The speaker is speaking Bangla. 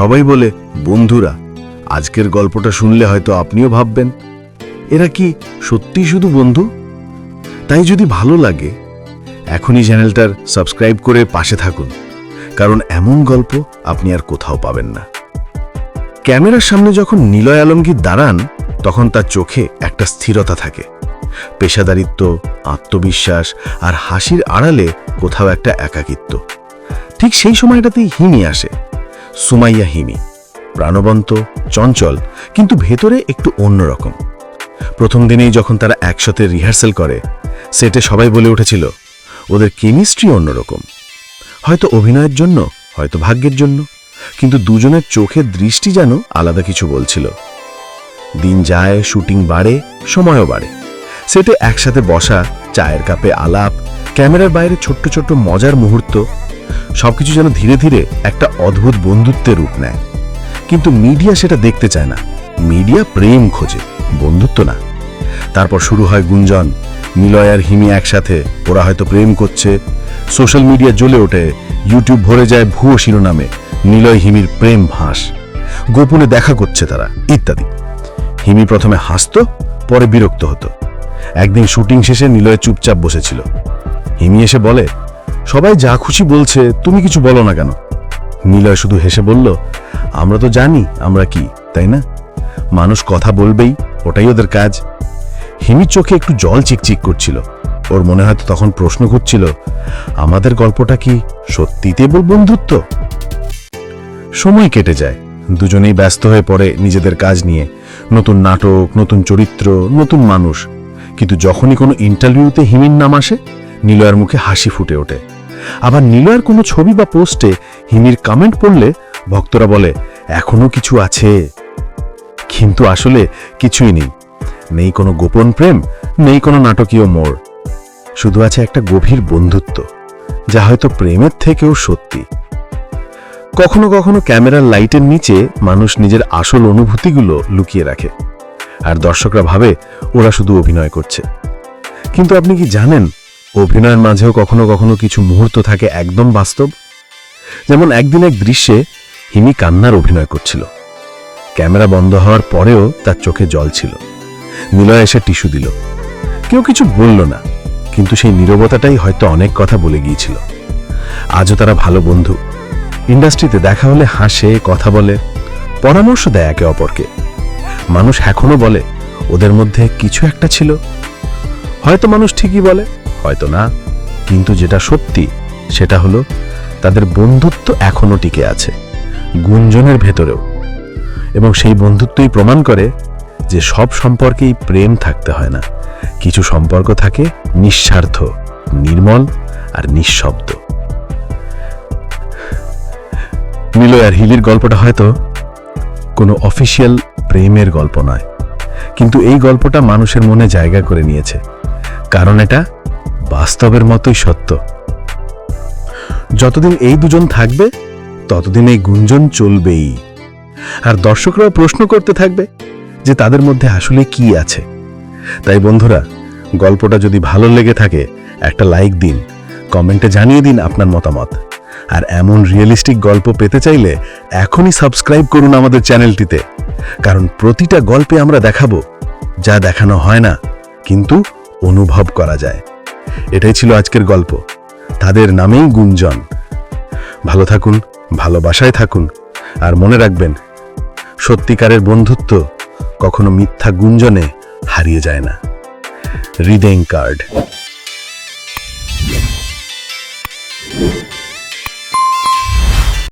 সবাই বলে, বন্ধুরা, আজকের গল্পটা শুনলে হয়তো আপনিও ভাববেন, এরা কি সত্যি শুধু বন্ধু? তাই যদি ভালো লাগে, এখনই চ্যানেলটার সাবস্ক্রাইব করে পাশে থাকুন, কারণ এমন গল্প আপনি আর কোথাও পাবেন না। ক্যামেরার সামনে যখন নিলয় আলমগীর দাঁড়ান, তখন তার চোখে একটা স্থিরতা থাকে। পেশাদারিত্ব, আত্মবিশ্বাস আর হাসির আড়ালে কোথাও একটা একাকিত্ব। ঠিক সেই সময়টাতেই হিমি আসে। সুমাইয়া হিমি। প্রাণবন্ত, চঞ্চল, কিন্তু ভেতরে একটু অন্যরকম প্রথম দিনেই যখন তারা একসাথে রিহার্সেল করে, সেটে সবাই বলে উঠেছিল, ওদের কেমিস্ট্রি অন্যরকম হয়তো অভিনয়ের জন্য, হয়তো ভাগ্যের জন্য, কিন্তু দুজনের চোখের দৃষ্টি যেন আলাদা কিছু বলছিল। দিন যায়, শুটিং বাড়ে, সময়ও বাড়ে। সেটে একসাথে বসা, চায়ের কাপে আলাপ, ক্যামেরার বাইরে ছোট্ট ছোট্ট মজার মুহূর্ত সবকিছু যেন ধীরে ধীরে একটা অদ্ভুত বন্ধুত্বের রূপ নেয়। কিন্তু মিডিয়া সেটা দেখতে চায় না। মিডিয়া প্রেম খোঁজে, বন্ধুত্ব না। তারপর শুরু হয় গুঞ্জন। নিলয় আর হিমি একসাথে, ওরা হয়তো প্রেম করছে। সোশ্যাল মিডিয়া জ্বলে ওঠে, ইউটিউব ভরে যায় ভুয়ো শিরোনামে। নিলয় হিমির প্রেম ভাস। গোপনে দেখা করছে তারা, ইত্যাদি। হিমি প্রথমে হাসতো, পরে বিরক্ত হতো। একদিন শুটিং শেষে নিলয় চুপচাপ বসেছিল। হিমি এসে বলে সবাই যা খুশি বলছে, তুমি কিছু বলো না কেন? নিলয় শুধু হেসে বলল, আমরা তো জানি আমরা কি, তাই না? মানুষ কথা বলবেই, ওটাই ওদের কাজ। হিমির চোখে একটু জল চিকচিক করছিল। ওর মনে হয়তো তখন প্রশ্ন ঘুরছিল, আমাদের গল্পটা কি সত্যিতে বন্ধুত্ব? সময় কেটে যায়। দুজনেই ব্যস্ত হয়ে পড়ে নিজেদের কাজ নিয়ে। নতুন নাটক, নতুন চরিত্র, নতুন মানুষ। কিন্তু যখনই কোনো ইন্টারভিউতে হিমির নাম আসে, নিলয়ের মুখে হাসি ফুটে ওঠে। আবার নিলয়ের কোনো ছবি বা পোস্টে হিমির কমেন্ট পড়লে ভক্তরা বলে, এখনও কিছু আছে। কিন্তু আসলে কিছুই নেই। নেই কোনো গোপন প্রেম, নেই কোনো নাটকীয় মোড়। শুধু আছে একটা গভীর বন্ধুত্ব, যা হয়তো প্রেমের থেকেও সত্যি। কখনো কখনো ক্যামেরার লাইটের নিচে মানুষ নিজের আসল অনুভূতিগুলো লুকিয়ে রাখে। আর দর্শকরা ভাবে, ওরা শুধু অভিনয় করছে। কিন্তু আপনি কি জানেন অভিনয়ের মাঝেও কখনো কখনো কিছু মুহূর্ত থাকে একদম বাস্তব। যেমন একদিন এক দৃশ্যে হিমি কান্নার অভিনয় করছিল। ক্যামেরা বন্ধ হওয়ার পরেও তার চোখে জল ছিল। নিলয় এসে টিস্যু দিল। কেউ কিছু বলল না, কিন্তু সেই নীরবতাটাই হয়তো অনেক কথা বলে গিয়েছিল। আজও তারা ভালো বন্ধু। ইন্ডাস্ট্রিতে দেখা হলে হাসে, কথা বলে, পরামর্শ দেয় একে অপরকে। মানুষ এখনও বলে, ওদের মধ্যে কিছু একটা ছিল। হয়তো মানুষ ঠিকই বলে। হয়তো না। কিন্তু যেটা সত্যি, সেটা হলো তাদের বন্ধুত্ব এখনও টিকে আছে, গুঞ্জনের ভেতরেও। এবং সেই বন্ধুত্বই প্রমাণ করে যে সব সম্পর্কেই প্রেম থাকতে হয় না। কিছু সম্পর্ক থাকে নিঃস্বার্থ, নির্মল আর নিঃশব্দ। নিলয় আর হিলির গল্পটা হয়তো কোনো অফিসিয়াল প্রেমের গল্প নয়। কিন্তু এই গল্পটা মানুষের মনে জায়গা করে নিয়েছে। কারণ এটা বাস্তবের মতোই সত্য। যতদিন এই দুজন থাকবে, ততদিন এই গুঞ্জন চলবেই। আর দর্শকরাও প্রশ্ন করতে থাকবে যে তাদের মধ্যে আসলে কি আছে। তাই বন্ধুরা, গল্পটা যদি ভালো লেগে থাকে, একটা লাইক দিন, কমেন্টে জানিয়ে দিন আপনার মতামত। আর এমন রিয়েলিস্টিক গল্প পেতে চাইলে এখনই সাবস্ক্রাইব করুন আমাদের চ্যানেলটিতে। কারণ প্রতিটা গল্পে আমরা দেখাবো, যা দেখানো হয় না, কিন্তু অনুভব করা যায়। এটাই ছিল আজকের গল্প। তাদের নামেই গুঞ্জন। ভালো থাকুন, ভালোবাসায় থাকুন, আর মনে রাখবেন, সত্যিকারের বন্ধুত্ব কখনো মিথ্যা গুঞ্জনে হারিয়ে যায় না। Reading card.